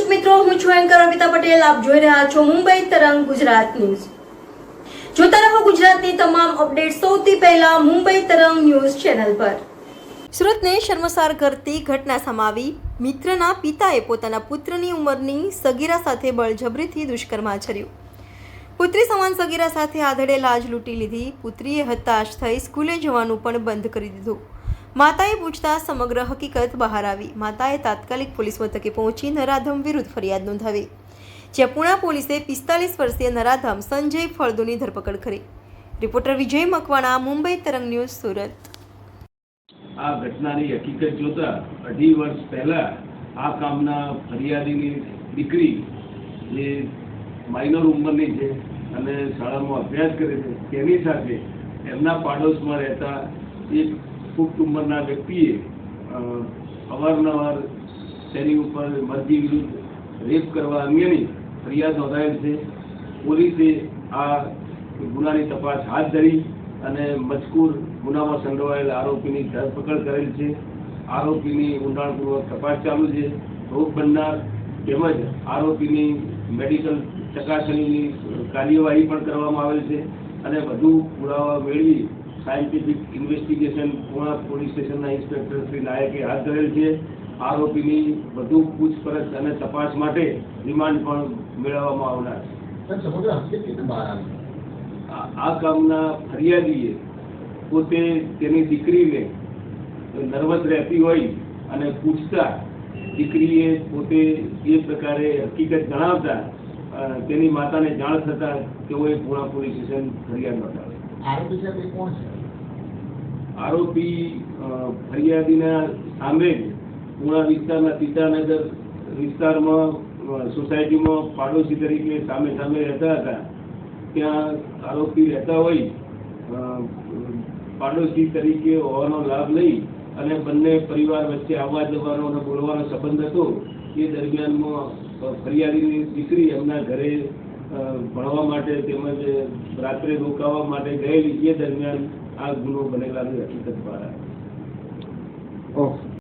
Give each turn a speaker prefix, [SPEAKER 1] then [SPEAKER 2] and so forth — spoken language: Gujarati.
[SPEAKER 1] મિત્રો, હું છું એન્કર અમિતા પટેલ. આપ જોઈ રહ્યા છો મુંબઈ તરંગ ગુજરાત ન્યૂઝ. જોતા રહો ગુજરાતની તમામ અપડેટ સૌથી પહેલા મુંબઈ તરંગ ન્યૂઝ ચેનલ પર. સુરતને શર્મસાર કરતી ઘટના સમાવી મિત્રના પિતાએ પોતાના પુત્રની ઉંમરની સગીરા સાથે બળજબરીથી દુષ્કર્મ આચર્યું પુત્રી સમાન સગીરા સાથે આધડે લાજ લૂંટી લીધી. પુત્રીએ હતાશ થઈ સ્કૂલે જવાનું પણ બંધ કરી દીધું. માતાએ પૂછતા સમગ્ર હકીકત બહાર આવી. માતાએ તાત્કાલિક પોલીસ મથકે પહોંચી નરાધમ વિરુદ્ધ ફરિયાદ નોંધાવી. જ્યાં પોલીસે પિસ્તાલીસ વર્ષીય નરાધમ સંજય ફળદુની ધરપકડ કરી. રિપોર્ટર વિજય મકવાણા, મુંબઈ તરંગ ન્યૂઝ, સુરત.
[SPEAKER 2] આ ઘટનાની હકીકત જોતા અઢી વર્ષ પહેલા આ કામના ફરિયાદીની દીકરી જે માઇનર ઉંમરની છે અને શાળામાં અભ્યાસ કરે છે, તેની સાથે એમના પાડોશમાં રહેતા એક પુખ્ત ઉંમરના વ્યક્તિએ અવારનવાર તેની ઉપર મરજી વિરુદ્ધ રેપ કરવા અંગેની ફરિયાદ નોંધાયેલ છે. પોલીસે આ ગુનાની તપાસ હાથ ધરી અને મજકૂર ગુનામાં સંડોવાયેલ આરોપીની ધરપકડ કરેલ છે. આરોપીની ઊંડાણપૂર્વક તપાસ ચાલુ છે. ભોગ બનનાર તેમજ આરોપીની મેડિકલ ચકાસણીની કાર્યવાહી પણ કરવામાં આવેલ છે અને વધુ પુરાવા મેળવી સાયન્ટિફિક ઇન્વેસ્ટિગેશન પુણા પોલીસ સ્ટેશનના ઇન્સ્પેક્ટર શ્રી નાયકે હાથ ધરેલ છે. આરોપીની વધુ પૂછપરછ અને તપાસ માટે રિમાન્ડ પણ મેળવવામાં આવનાર છે. આ કામના ફરિયાદીએ પોતે તેની દીકરીને નર્વસ રહેતી હોય અને પૂછતા દીકરીએ પોતે એ પ્રકારે હકીકત જણાવતા તેની માતાને જાણ થતા તેઓએ પુણા પોલીસ સ્ટેશન ફરિયાદ નોંધાવી.
[SPEAKER 3] આરોપી એ કોણ છે?
[SPEAKER 2] આરોપી ફરિયાદીના સામે પૂણા વિસ્તારના સીતાનગર વિસ્તારમાં સોસાયટીમાં પાડોશી તરીકે સામે સામે રહેતા હતા. ત્યાં આરોપી રહેતા હોય પાડોશી તરીકે હોવાનો લાભ લઈ અને બંને પરિવાર વચ્ચે આવવા જવાનો અને બોલવાનો સંબંધ હતો. એ દરમિયાનમાં ફરિયાદીની દીકરી એમના ઘરે ભણવા માટે તેમજ રાત્રે રોકાવા માટે ગયેલી એ દરમિયાન આ ગુનો બનેલાની હકીકત દ્વારા.
[SPEAKER 3] ઓકે